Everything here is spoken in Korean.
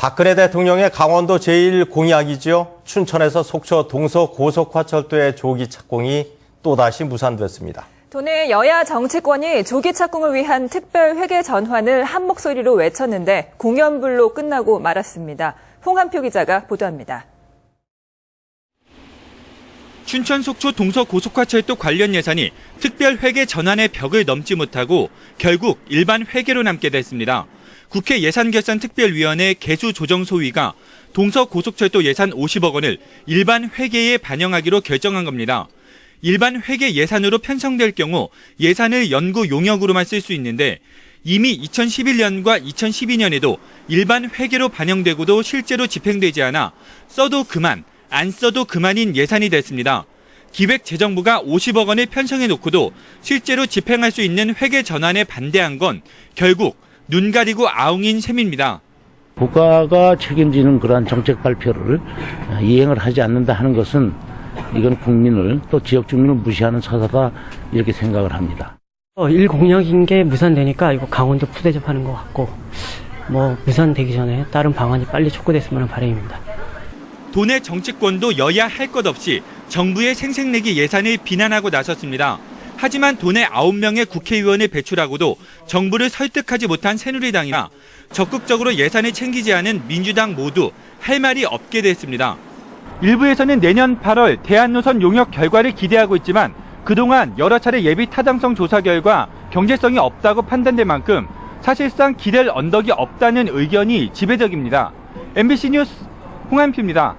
박근혜 대통령의 강원도 제1공약이죠. 춘천에서 속초 동서 고속화철도의 조기 착공이 또다시 무산됐습니다. 도내 여야 정치권이 조기 착공을 위한 특별 회계 전환을 한 목소리로 외쳤는데 공연불로 끝나고 말았습니다. 홍한표 기자가 보도합니다. 춘천 속초 동서 고속화철도 관련 예산이 특별 회계 전환의 벽을 넘지 못하고 결국 일반 회계로 남게 됐습니다. 국회 예산결산특별위원회 개수조정소위가 동서 고속철도 예산 50억 원을 일반 회계에 반영하기로 결정한 겁니다. 일반 회계 예산으로 편성될 경우 예산을 연구 용역으로만 쓸 수 있는데 이미 2011년과 2012년에도 일반 회계로 반영되고도 실제로 집행되지 않아 써도 그만, 안 써도 그만인 예산이 됐습니다. 기획재정부가 50억 원을 편성해 놓고도 실제로 집행할 수 있는 회계 전환에 반대한 건 결국 눈 가리고 아웅인 셈입니다. 국가가 책임지는 그러한 정책 발표를 이행을 하지 않는다 하는 것은 이건 국민을 또 지역 주민을 무시하는 처사다 이렇게 생각을 합니다. 어, 일 공약인 게 무산되니까 이거 강원도 푸대접하는 것 같고 뭐 무산되기 전에 다른 방안이 빨리 촉구됐으면 하는 바람입니다. 도내 정치권도 여야 할 것 없이 정부의 생색내기 예산을 비난하고 나섰습니다. 하지만 도내 9명의 국회의원을 배출하고도 정부를 설득하지 못한 새누리당이나 적극적으로 예산을 챙기지 않은 민주당 모두 할 말이 없게 됐습니다. 일부에서는 내년 8월 대한노선 용역 결과를 기대하고 있지만 그동안 여러 차례 예비 타당성 조사 결과 경제성이 없다고 판단된 만큼 사실상 기댈 언덕이 없다는 의견이 지배적입니다. MBC 뉴스 홍한표입니다.